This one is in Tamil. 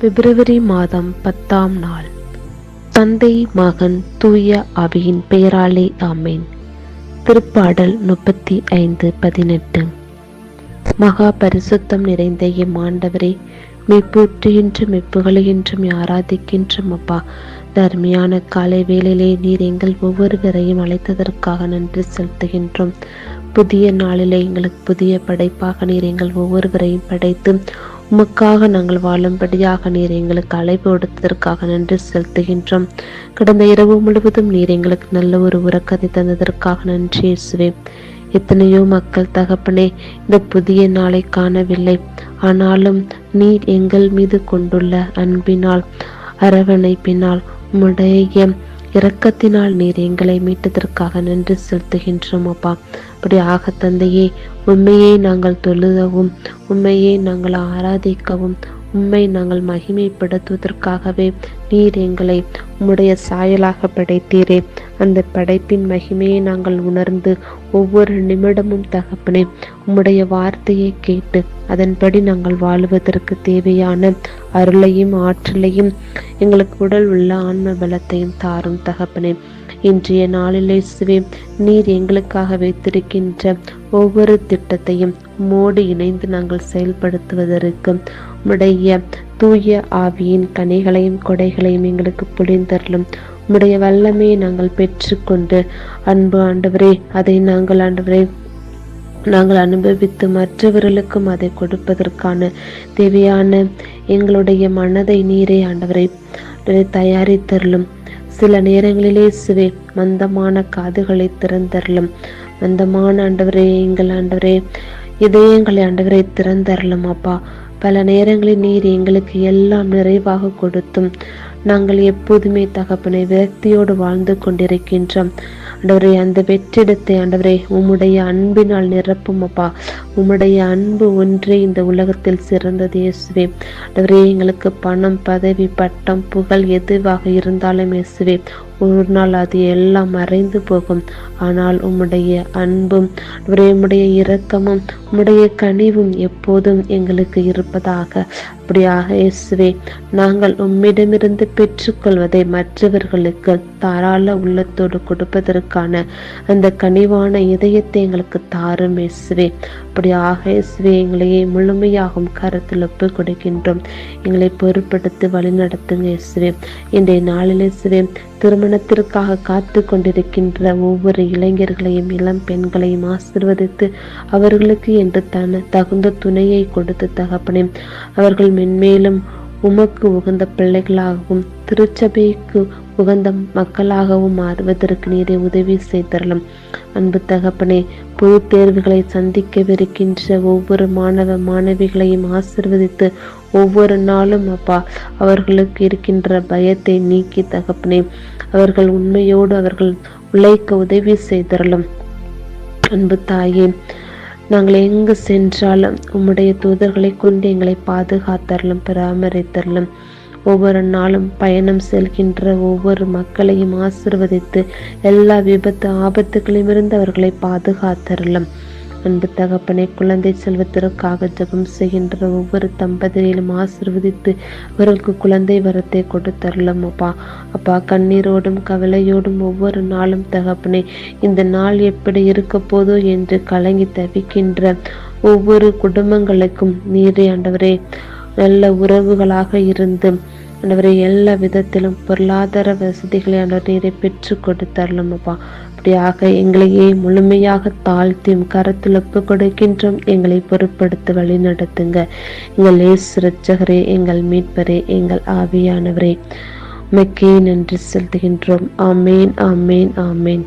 பிப்ரவரி மாதம் பத்தாம் நாள். தந்தை மகன் தூய ஆவியின் பெயராலே ஆமேன். திருப்பாடல் முப்பத்தி ஐந்து பதினெட்டு. மகா பரிசுத்தம் நிறைந்த எம் ஆண்டவரே மெய்ப்பூற்றுகின்ற மெப்புகழுகின்றும் ஆராதிக்கின்றும் அப்பா. தர்மியான காலை வேளையிலே நீர் எங்கள் ஒவ்வொருவரையும் அழைத்ததற்காக நன்றி செலுத்துகின்றோம். புதிய நாளிலே எங்களுக்கு புதிய படைப்பாக நீர் எங்கள் ஒவ்வொருவரையும் படைத்து உமக்காக நாங்கள் வாழும்படியாக நீர் எங்களுக்கு அழைப்பு கொடுத்ததற்காக நன்றி செலுத்துகின்றோம். கடந்த இரவு முழுவதும் நீர் எங்களுக்கு நல்ல ஒரு உறக்கத்தை தந்ததற்காக நன்றி இயேசுவே. எத்தனையோ மக்கள் தகப்பனே இந்த புதிய நாளை காணவில்லை. ஆனாலும் நீர் எங்கள் மீது கொண்டுள்ள அன்பினால் அரவணைப்பினால் உம்முடைய இரக்கத்தினால் நீர் எங்களை மீட்டதற்காக நன்றி செலுத்துகின்றோம் அப்பா. அப்படி தந்தையே உண்மையை நாங்கள் தொழுதவும் உண்மையை நாங்கள் ஆராதிக்கவும் உண்மை நாங்கள் மகிமைப்படுத்துவதற்காகவே நீர் எங்களை உம்முடைய சாயலாக படைத்தீரே. அந்த படைப்பின் மகிமையை நாங்கள் உணர்ந்து ஒவ்வொரு நிமிடமும் தகப்பனே உம்முடைய வார்த்தையை கேட்டு அதன்படி நாங்கள் வாழுவதற்கு தேவையான அருளையும் ஆற்றலையும் எங்களுக்கு உடல் உள்ள ஆன்ம பலத்தையும் தாரும் தகப்பனே. இன்றைய நாளிலே சுவே நீர் எங்களுக்காக வைத்திருக்கின்ற ஒவ்வொரு திட்டத்தையும் மோடு இணைந்து நாங்கள் செயல்படுத்துவதற்கு உடைய தூய ஆவியின் கனிகளையும் கொடைகளையும் எங்களுக்கு புரிந்தரலும் உம்முடைய வல்லமையை நாங்கள் பெற்றுக்கொண்டு அன்பு ஆண்டவரே அதை நாங்கள் ஆண்டவரே நாங்கள் அனுபவித்து மற்றவர்களுக்கும் அதை கொடுப்பதற்கான தேவையான எங்களுடைய மனதை நீரே ஆண்டவரை தயாரித்தரலும் சில நேரங்களிலே சுவை மந்தமான காதுகளை திறந்தரலும் மந்தமான ஆண்டவரே எங்கள் ஆண்டவரே இதயங்களை ஆண்டவரை திறந்தரலும் அப்பா. பல நேரங்களில் நீர் எங்களுக்கு எல்லாம் நிறைவாக கொடுத்தும். நாங்கள் எப்போதுமே தகப்பனை விரக்தியோடு வாழ்ந்து கொண்டிருக்கின்றோம். ஆண்டவரே அந்த வெற்றிடத்தை ஆண்டவரே உம்முடைய அன்பினால் நிரப்பும் அப்பா. உம்முடைய அன்பு ஒன்றே இந்த உலகத்தில் சிறந்தது இயேசுவே. ஆண்டவரே எங்களுக்கு பணம் பதவி பட்டம் புகழ் எதுவாக இருந்தாலும் இயேசுவே ஒரு நாள் அது எல்லாம் மறைந்து போகும். ஆனால் உம்முடைய அன்பும் உம்முடைய இரக்கமும் உம்முடைய கனிவும் எப்போதும் எங்களுக்கு இருப்பதாக. அப்படியாக இயேசுவே நாங்கள் உம்மிடமிருந்து பெற்றுக்கொள்வதை மற்றவர்களுக்கு தாராள உள்ளத்தோடு கொடுப்பதற்கான அந்த கனிவான இதயத்தை எங்களுக்கு தாரும் இயேசுவே. அப்படியாக இயேசுவே எங்களையே முழுமையாகும் கருத்தில் ஒப்பு கொடுக்கின்றோம் எங்களை பொருட்படுத்தி வழிநடத்துங்க இயேசுவே. இன்றைய நாளில் இயேசுவே திருமணத்திற்காக காத்து கொண்டிருக்கின்ற ஒவ்வொரு இளைஞர்களையும் இளம் பெண்களையும் ஆசிர்வதித்து அவர்களுக்கு என்று தன தகுந்த துணையை கொடுத்து தகப்பனே அவர்கள் மென்மேலும் உமக்கு உகந்த பிள்ளைகளாகவும் திருச்சபைக்கு உகந்த மக்களாகவும் மாறுவதற்கு நீரை உதவி செய்தரலாம். அன்பு தகப்பனே பொது தேர்வுகளை சந்திக்கவிருக்கின்ற ஒவ்வொரு மாணவ மாணவிகளையும் ஆசிர்வதித்து ஒவ்வொரு நாளும் அப்பா அவர்களுக்கு இருக்கின்ற பயத்தை நீக்கி தகப்பனே அவர்கள் உண்மையோடு அவர்கள் உழைக்க உதவி செய்தரலாம். அன்பு தாயே நாங்கள் எங்கு சென்றாலும் உம்முடைய தூதர்களை கொண்டு எங்களை பாதுகாத்தரலும் பராமரித்தரலும் ஒவ்வொரு நாளும் பயணம் செல்கின்ற ஒவ்வொரு மக்களையும் ஆசிர்வதித்து எல்லா விபத்து ஆபத்துகளிலிருந்து அவர்களை பாதுகாத்தரலும் அன்பு தகப்பனை குழந்தை செல்வத்திற்காக ஜபம் செய்கின்ற ஒவ்வொரு தம்பதியிலும் ஆசிர்வதித்து அவர்களுக்கு குழந்தை வரத்தை கொடுத்தரலாம் அப்பா. அப்பா கண்ணீரோடும் கவலையோடும் ஒவ்வொரு நாளும் தகப்பனை இந்த நாள் எப்படி இருக்க போதோ என்று கலங்கி தவிக்கின்ற ஒவ்வொரு குடும்பங்களுக்கும் நீரே ஆண்டவரே நல்ல உறவுகளாக இருந்து ஆண்டவரை எல்லா விதத்திலும் பொருளாதார வசதிகளை ஆண்டவர் நீரை பெற்று கொடுத்தரலாம் அப்பா அப்படியாக எங்களையே முழுமையாக தாழ்த்தியும் கரத்தில் ஒப்பு கொடுக்கின்றோம். எங்களை பொருட்படுத்த வழி நடத்துங்க. எங்கள் ஏசு எங்கள் மீட்பரே எங்கள் ஆவியானவரே. மக்கே நன்றி செலுத்துகின்றோம். ஆமேன் ஆமேன் ஆமேன்.